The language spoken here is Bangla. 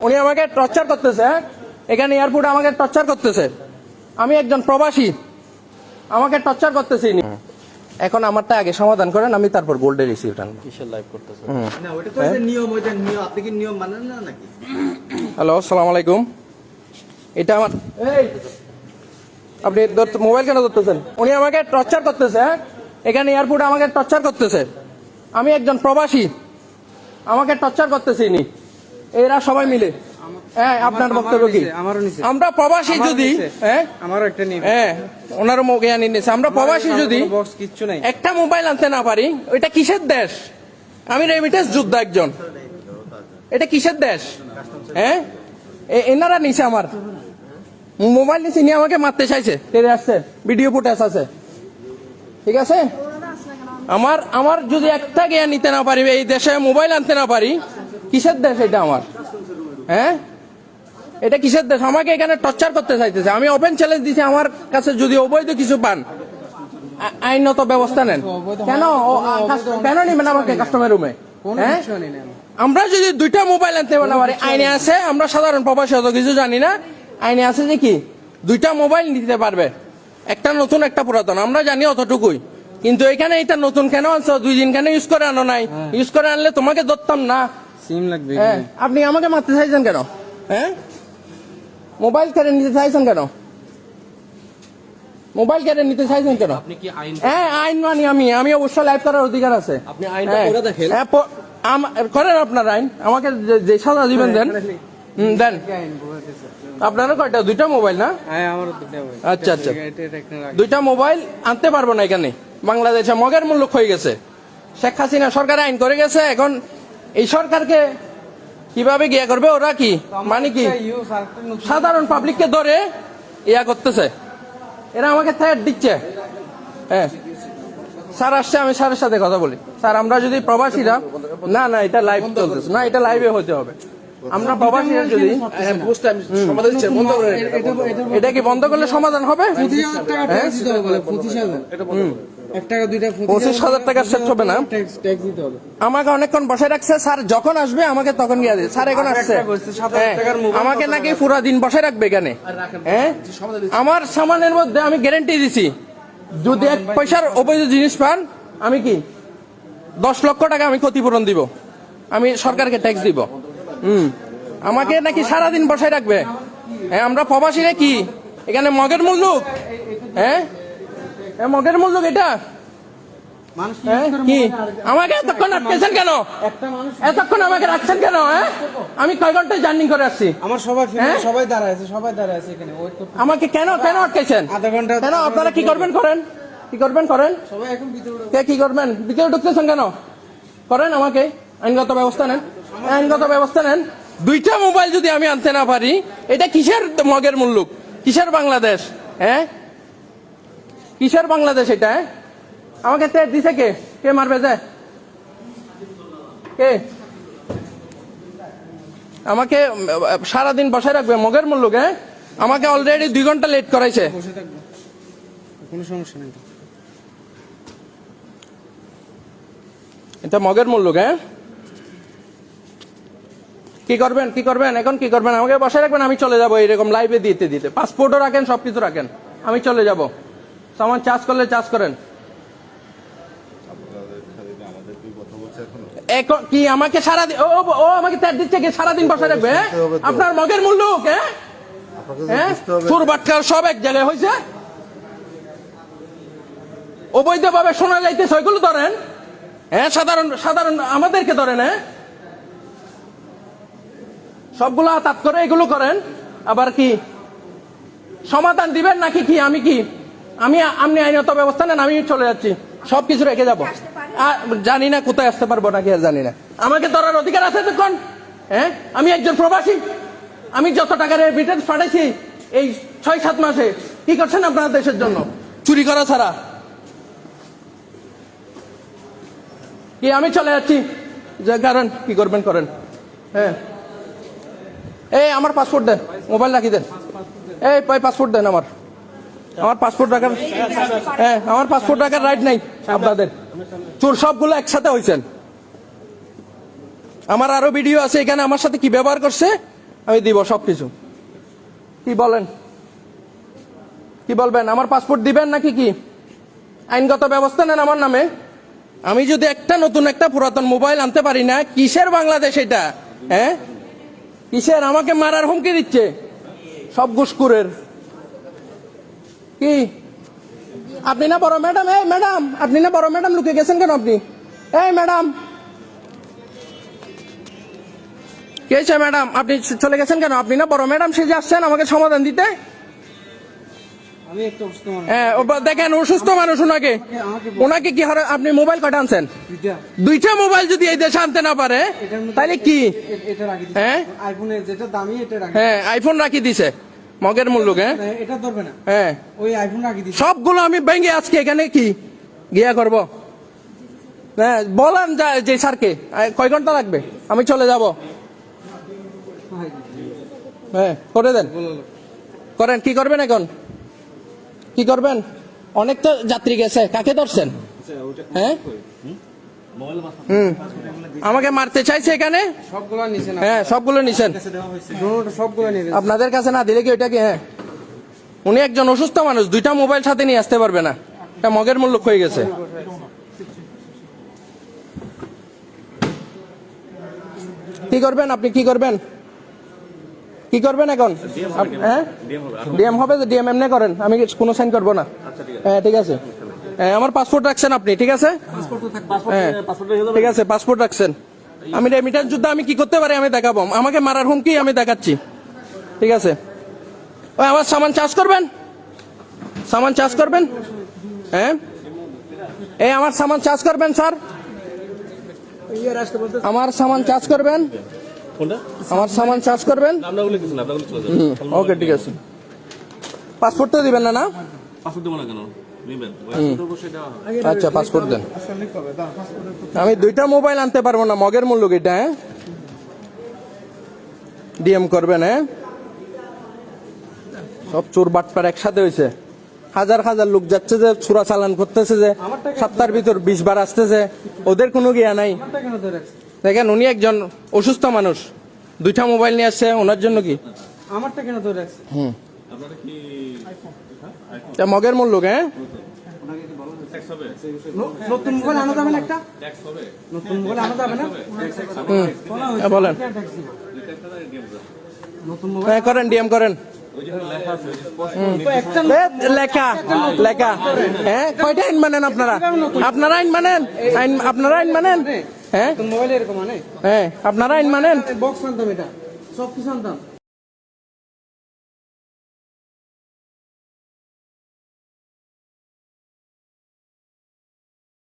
উনি আমাকে টর্চার করতেছে হ্যাঁ? এখানে এয়ারপোর্টে আমাকে টর্চার করতেছে। আমি একজন প্রবাসী। আমাকে টর্চার করতেছে। এখন আমারটা আগে সমাধান করেন আমি তারপর গোল্ডে রিসিভ আনব কিসের লাইভ করতেছে না ওটা তো যে নিয়ম ওইটা নিয়ম আপনি কি নিয়ম মানেন না নাকি? হ্যালো সালাম আলাইকুম। এটা আমার এই! আপনি মোবাইল কেন ধরতেছেন? উনি আমাকে টর্চার করতেছে হ্যাঁ? এখানে এয়ারপোর্টে আমাকে টর্চার করতেছে। আমি একজন প্রবাসী। আমাকে টর্চার করতেছে ইনি। এরা সবাই মিলে। হ্যাঁ আপনার বক্তব্য কি? আমরা প্রবাসী যদি। হ্যাঁ আমারও একটা নিয়ে হ্যাঁ ওনারও মুখে আনি নিয়েছে আমরা প্রবাসী যদি বক্স নাই। একটা মোবাইল আনতে না পারি ওইটা কিসের দেশ? আমি রেমিটেন্স যুদ্ধ একজন। এটা কিসের দেশ? হ্যাঁ এ- এনারা নিছে আমার। মোবাইল নিচে নিয়ে আমাকে মারতে চাইছে। তেরে আসছে। ভিডিও ফুটেজ আছে। ঠিক আছে? আমার আমার যদি একটা জ্ঞা নিতে না পারি এই দেশে মোবাইল আনতে না পারি কিসের দেশ এটা আমার? হ্যাঁ? এটা কিসের দেশ? আমাকে এখানে টর্চার করতে চাইতেছে। আমি ওপেন চ্যালেঞ্জ দিছি আমার কাছে যদি অবৈধ কিছু পান। আইনত ব্যবস্থা নেন। কেন? কেন নিবেন আমাকে কাস্টমার রুমে হ্যাঁ? আমি। আমরা যদি দুইটা মোবাইল আনতে পারি আইনে আছে আমরা সাধারণ প্রবাসী অত কিছু জানি না। আইনে আছে যে কি? দুইটা মোবাইল নিতে পারবে। একটা নতুন একটা পুরাতন। আমরা জানি অতটুকুই। কিন্তু এখানে এটা নতুন কেন আনছো? দুই দিন কেন ইউজ করে আনো নাই? ইউজ করে আনলে তোমাকে ধরতাম না। সিম লাগবে হ্যাঁ আপনি আমাকে মারতে চাইছেন কেন? হ্যাঁ? মোবাইল কেড়ে নিতে চাইছেন কেন? মোবাইল কেড়ে নিতে চাইছেন কেন? আপনি কি আইন হ্যাঁ আইন মানি আমি আমি অবশ্যই লাইভ করার অধিকার আছে। আপনি আইনটা হ্যাঁ। পড়ে দেখেন। হ্যাঁ, করেন আপনার আইন। আমাকে যে- সাজা দিবেন দেন। দেন। আপনারও কয়টা? দুইটা মোবাইল না? হ্যাঁ আমারও দুটো বই আচ্ছা, আচ্ছা। দুইটা মোবাইল আনতে পারব না এখানে। বাংলাদেশে মগের মূল্য হয়ে গেছে। শেখ হাসিনা সরকার আইন করে গেছে এখন এই সরকারকে কীভাবে গিয়া করবে? ওরা কি? মানে কি? সাধারণ পাবলিককে ধরে ইয়া করতেছে। এরা আমাকে থ্রেট দিচ্ছে। হ্যাঁ। স্যার আসছে আমি স্যারের সাথে কথা বলি। স্যার আমরা যদি প্রবাসীরা না না এটা লাইভ চলতেছে। না এটা লাইভে হতে হবে। আমরা প্রবাসীরা যদি হ্যাঁ এটা কি বন্ধ করলে সমাধান হবে? পঁচিশ হাজার টাকা হবে সেট না আমাকে অনেকক্ষণ বসে রাখছে স্যার যখন আসবে আমাকে তখন গিয়ে স্যার এখন আসছে। হ্যাঁ, আমাকে নাকি পুরো দিন বসে রাখবে এখানে। হ্যাঁ? আমার সামানের মধ্যে আমি গ্যারেন্টি দিছি। যদি এক পয়সার অবৈধ জিনিস পান আমি কি দশ লক্ষ টাকা আমি ক্ষতিপূরণ দিব। আমি সরকারকে ট্যাক্স দিব। হুম। আমাকে নাকি সারাদিন বসায় রাখবে। হ্যাঁ আমরা প্রবাসীরা কি? এখানে মগের মুল্লুক হ্যাঁ হ্যাঁ, মগের মুল্লুক এটা? হ্যাঁ কি? আমাকে এতক্ষণ আটকেছেন কেন? এতক্ষণ আমাকে রাখছেন কেন হ্যাঁ? আমি কয় ঘন্টায় জার্নি করে আসছি? আমার সবাই হ্যাঁ? সবাই দাঁড়ায় আছে সবাই দাঁড়ায় আছে এখানে। আমাকে কেন কেন আটকেছেন? আধা ঘণ্টা কেন আপনারা কি করবেন করেন? কি করবেন করেন? সবাই এখন ভিতরে কে কি করবেন? ভিতরে ঢুকতেছেন কেন? করেন আমাকে। আইনগত ব্যবস্থা নেন। আইনগত ব্যবস্থা নেন। দুইটা মোবাইল যদি আমি আনতে না পারি এটা কিসের মগের মুল্লুক কিসের বাংলাদেশ? হ্যাঁ? কিসের বাংলাদেশ এটা হ্যাঁ? আমাকে তেজ দিছে কে? কে মারবে যায় কে? আমাকে সারাদিন বসায় রাখবে মগের মুল্লুক হ্যাঁ? আমাকে অলরেডি দুই ঘণ্টা লেট করাইছে। কোনো সমস্যা নেই এটা মগের মূল্য হ্যাঁ? কি করবেন কি করবেন? এখন কি করবেন? আমাকে বসায় রাখবেন আমি চলে যাব এরকম লাইভে দিতে দিতে। পাসপোর্টও রাখেন সবকিছু রাখেন। আমি চলে যাব। সামান চার্জ করলে চাষ করেন। এখন? কি আমাকে সারাদিন ও ও, আমাকে তার দিচ্ছে কি সারাদিন বসায় রাখবে হ্যাঁ? আপনার মগের মূল্য হ্যাঁ? হ্যাঁ? চোর সব এক জায়গায় হয়েছে। অবৈধভাবে শোনা যাইতেছে ওইগুলো ধরেন। হ্যাঁ সাধারণ সাধারণ আমাদেরকে ধরেন হ্যাঁ? সবগুলো হাতাত করে এগুলো করেন। আবার কি সমাধান দিবেন নাকি কি? আমি কি আমি আপনি আইনত ব্যবস্থা নেন আমি চলে যাচ্ছি। সবকিছু রেখে যাব। জানি না কোথায় আসতে পারব নাকি আর জানি না। আমাকে ধরার অধিকার আছে তো কোন হ্যাঁ? আমি একজন প্রবাসী। আমি যত টাকার রিটার্ন পাঠাইছি এই ছয়, সাত মাসে, কি করছেন আপনার দেশের জন্য? চুরি করা ছাড়া। কি, আমি চলে যাচ্ছি? যে কারণ, কি করবেন করেন। হ্যাঁ? এই, আমার পাসপোর্ট দেন মোবাইল রাখি দেন? এই, পাসপোর্ট দেন আমার। আমার পাসপোর্ট রাখার হ্যাঁ আমার পাসপোর্ট রাখার রাইট নাই আপনাদের। চোর সবগুলো একসাথে হয়েছেন আমার আরও ভিডিও আছে, এখানে আমার সাথে কি ব্যবহার করছে? আমি দিব সবকিছু। কি বলেন? কি বলবেন? আমার পাসপোর্ট দিবেন নাকি কি? আইনগত ব্যবস্থা নেন আমার নামে। আমি যদি একটা নতুন একটা পুরাতন মোবাইল আনতে পারি না, কিসের বাংলাদেশ এটা? হ্যাঁ? কিসের? আমাকে মারার হুমকি দিচ্ছে। সব ঘুষকুরের কি? আপনি না বড় ম্যাডাম? এই ম্যাডাম আপনি না বড় ম্যাডাম লুকে গেছেন কেন আপনি? এই ম্যাডাম। কে ম্যাডাম? আপনি চলে গেছেন কেন? আপনি না বড় ম্যাডাম সেজে আসছেন আমাকে সমাধান দিতে? হ্যাঁ দেখেন অসুস্থ মানুষ ওনাকে। ওনাকে কি হারা আপনি মোবাইল কটা আনছেন? দুইটা। মোবাইল যদি এই দেশে আনতে না পারে তাহলে কি? হ্যাঁ? হ্যাঁ আইফোন রাখি দিছে। মগের মূল্য হ্যাঁ? এটা ধরবে না। হ্যাঁ। ওই আইফোন সবগুলো আমি ভেঙে আজকে এখানে কি গিয়া করব? হ্যাঁ বলেন যা যে স্যারকে। কয় ঘণ্টা লাগবে? আমি চলে যাব। হ্যাঁ করে দেন। করেন কি করবেন এখন? কি করবেন? অনেক তো যাত্রী গেছে কাকে ধরছেন? হ্যাঁ? হুম? আমাকে মারতে চাইছে এখানে? হ্যাঁ সবগুলো নিছেন। আপনাদের কাছে না দিলে কি ওইটা কি? হ্যাঁ। উনি একজন অসুস্থ মানুষ দুইটা মোবাইল সাথে নিয়ে আসতে পারবে না। এটা মগের মূল্য হয়ে গেছে। কি করবেন আপনি? কি করবেন? কি করবেন এখন? হ্যাঁ? ডিএম হবে। তো ডিএম এমনি করেন। আমি কোনো সাইন করব না। হ্যাঁ ঠিক আছে। হ্যাঁ আমার পাসপোর্ট রাখছেন আপনি ঠিক আছে? হ্যাঁ ঠিক আছে পাসপোর্ট রাখছেন। আমি রেমিটেন্স যুদ্ধ আমি কি করতে পারি? আমি দেখাবো। আমাকে মারার হুমকি আমি দেখাচ্ছি। ঠিক আছে? ওই আমার সামান চাষ করবেন? সামান চাষ করবেন? হ্যাঁ? এই আমার সামান চাষ করবেন স্যার? আমার সামান চার্জ করবেন? আমার সামান চার্জ করবেন? ওকে ঠিক আছে। পাসপোর্ট তো দিবেন না না? পাসপোর্ট দেবো না কেন? আচ্ছা পাসপোর্ট দেন। আমি দুইটা মোবাইল আনতে পারব না মগের মূল্য এটা হ্যাঁ? ডিএম করবেন হ্যাঁ? সব চোর বাটপার একসাথে হয়েছে হাজার হাজার লোক যাচ্ছে যে চূড়া চালান করতেছে যে সপ্তাহের ভিতর বিশ বার আসতেছে ওদের কোনো গিয়া নাই। দেখেন উনি একজন অসুস্থ মানুষ দুইটা মোবাইল নিয়ে আসছে ওনার জন্য কি? আমারটা কেন ধরে রাখছে আপনারা কি তা মগের মূল্য হ্যাঁ? নতুন মোবাইল আনা যাবে না একটা? নতুন মোবাইল আনা যাবে না? হ্যাঁ, বলেন। হ্যাঁ করেন ডিএম করেন। লেখা লেখা। হ্যাঁ কয়টা আইন মানেন আপনারা? আপনারা আইন মানেন? আইন আপনারা আইন মানেন? হ্যাঁ। মোবাইল এরকম আনে হ্যাঁ আপনারা আইন মানেন? বক্স আনতাম এটা। সব কিছু আনতাম।